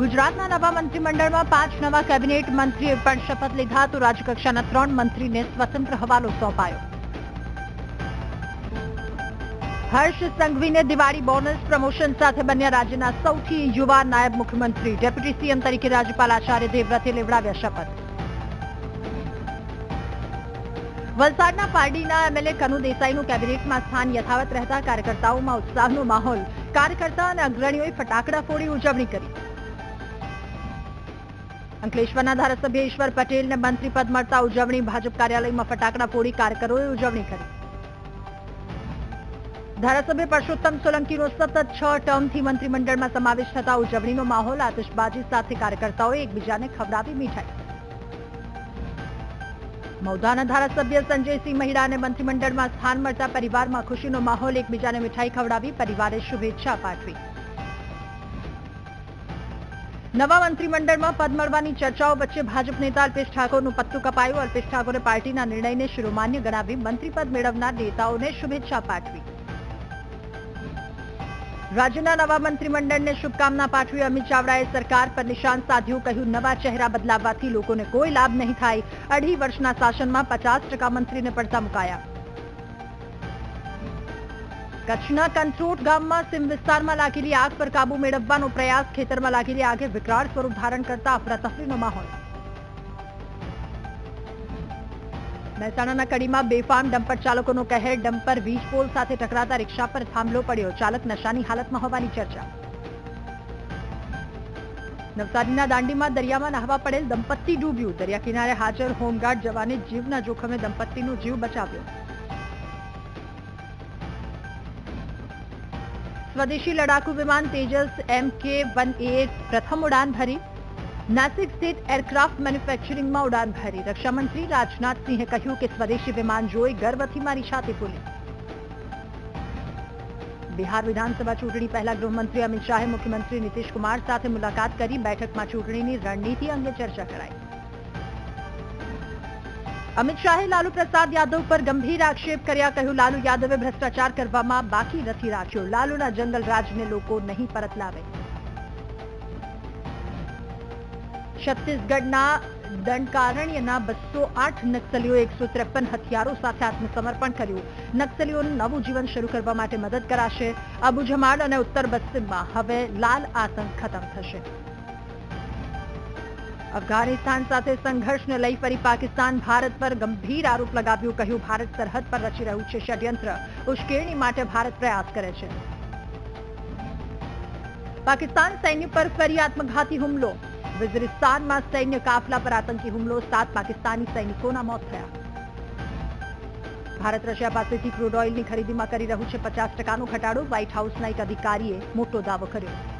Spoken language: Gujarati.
ગુજરાતના નવા મંત્રીમંડળમાં પાંચ નવા કેબિનેટ મંત્રીએ પણ શપથ લીધા તો રાજ્યકક્ષાના ત્રણ મંત્રીને સ્વતંત્ર હવાલો સોંપાયો. હર્ષ સંઘવીને દિવાળી બોનસ પ્રમોશન સાથે બન્યા રાજ્યના સૌથી યુવા નાયબ મુખ્યમંત્રી, ડેપ્યુટી સીએમ તરીકે રાજ્યપાલ આચાર્ય દેવવ્રતે લેવડાવ્યા શપથ. વલસાડના પારડીના એમએલએ કનુ દેસાઈનું કેબિનેટમાં સ્થાન યથાવત રહેતા કાર્યકર્તાઓમાં ઉત્સાહનો માહોલ. કાર્યકર્તા અને અગ્રણીઓએ ફટાકડા ફોડી ઉજવણી કરી. અંકલેશ્વરના ધારાસભ્ય ઈશ્વર પટેલને મંત્રી પદ મળતા ઉજવણી, ભાજપ કાર્યાલયમાં ફટાકડા ફોડી કાર્યકરોએ ઉજવણી કરી. ધારાસભ્ય પરસોત્તમ સોલંકીનો સતત છ ટર્મથી મંત્રીમંડળમાં સમાવેશ થતા ઉજવણીનો માહોલ આતશબાજી સાથે કાર્યકર્તાઓએ એકબીજાને ખવડાવી મીઠાઈ. મૌદાના ધારાસભ્ય સંજયસિંહ મહિડાને મંત્રીમંડળમાં સ્થાન મળતા પરિવારમાં ખુશીનો માહોલ એકબીજાને મીઠાઈ ખવડાવી પરિવારે શુભેચ્છા પાઠવી. નવા મંત્રીમંડળમાં પદ મળવાની ચર્ચાઓ વચ્ચે ભાજપ નેતા અલ્પેશ ઠાકોરનું પત્તું કપાયું. અલ્પેશ ઠાકોરે પાર્ટીના નિર્ણયને શિરોમાન્ય ગણાવી મંત્રીપદ મેળવનાર નેતાઓને શુભેચ્છા પાઠવી. રાજ્યના નવા મંત્રીમંડળને શુભકામના પાઠવી અમિત ચાવડાએ સરકાર પર નિશાન સાધ્યું. કહ્યું, નવા ચહેરા બદલાવવાથી લોકોને કોઈ લાભ નહીં થાય. અઢી વર્ષના શાસનમાં પચાસ મંત્રીને પડતા મુકાયા. કચ્છના કંથરોટ ગામમાં સિમ વિસ્તારમાં લાગેલી આગ પર કાબુ મેળવવાનો પ્રયાસ ખેતરમાં લાગેલી આગે વિકરાળ સ્વરૂપ ધારણ કરતા અફરાતફરીનો માહોલ. મહેસાણાના કડીમાં બેફામ ડમ્પર ચાલકોનો કહેર, ડમ્પર વીજ પોલ સાથે ટકરાતા રિક્ષા પર થાંભલો પડ્યો. ચાલક નશાની હાલતમાં હોવાની ચર્ચા. નવસારીના દાંડીમાં દરિયામાં નહાવા પડેલ દંપતી ડૂબ્યું. દરિયા કિનારે હાજર હોમગાર્ડ જવાને જીવના જોખમે દંપતીનો જીવ બચાવ્યો. સ્વદેશી લડાકુ વિમાન તેજસ એમ કે વન એ પ્રથમ ઉડાન ભરી નાસિક સ્થિત એરક્રાફ્ટ મેન્યુફેક્ચરિંગમાં ઉડાન ભરી રક્ષામંત્રી રાજનાથસિંહે કહ્યું કે સ્વદેશી વિમાન જોઈ ગર્વથી મારી છાતી ફૂલી બિહાર વિધાનસભા ચૂંટણી પહેલા ગૃહમંત્રી અમિત શાહે મુખ્યમંત્રી નીતિશ કુમાર સાથે મુલાકાત કરી બેઠકમાં ચૂંટણીની રણનીતિ અંગે ચર્ચા કરાઈ અમિત શાહે લાલુ પ્રસાદ યાદવ પર ગંભીર આક્ષેપ કર્યા. કહ્યું, લાલુ યાદવે ભ્રષ્ટાચાર કરવામાં બાકી નથી રાખ્યો. લાલુના જંગલ રાજને લોકો નહીં પરત લાવે છત્તીસગઢના દંડકારણ્યના બસો આઠ નક્સલીઓ એકસો ત્રેપન હથિયારો સાથે આત્મસમર્પણ કર્યું. નક્સલીઓનું નવું જીવન શરૂ કરવા માટે મદદ કરાશે અબુજમાડ અને ઉત્તર પશ્ચિમમાં. હવે લાલ આતંક ખતમ થશે. અફઘાનિસ્તાન સાથે સંઘર્ષને લઈ ફરી પાકિસ્તાન ભારત પર ગંભીર આરોપ લગાવ્યો, કહ્યું, ભારત સરહદ પર રચી રહ્યું છે ષડયંત્ર. ઉશ્કેરણી માટે ભારત પ્રયાસ કરે છે. પાકિસ્તાન સૈન્ય પર ફરી આત્મઘાતી હુમલો. વઝિરિસ્તાનમાં સૈન્ય કાફલા પર આતંકી હુમલો, સાત પાકિસ્તાની સૈનિકોના મોત થયા. ભારત રશિયા પાસેથી ક્રૂડ ઓઇલની ખરીદીમાં કરી રહ્યું છે પચાસ ટકાનો ઘટાડો. વ્હાઇટ હાઉસના એક અધિકારીએ મોટો દાવો કર્યો.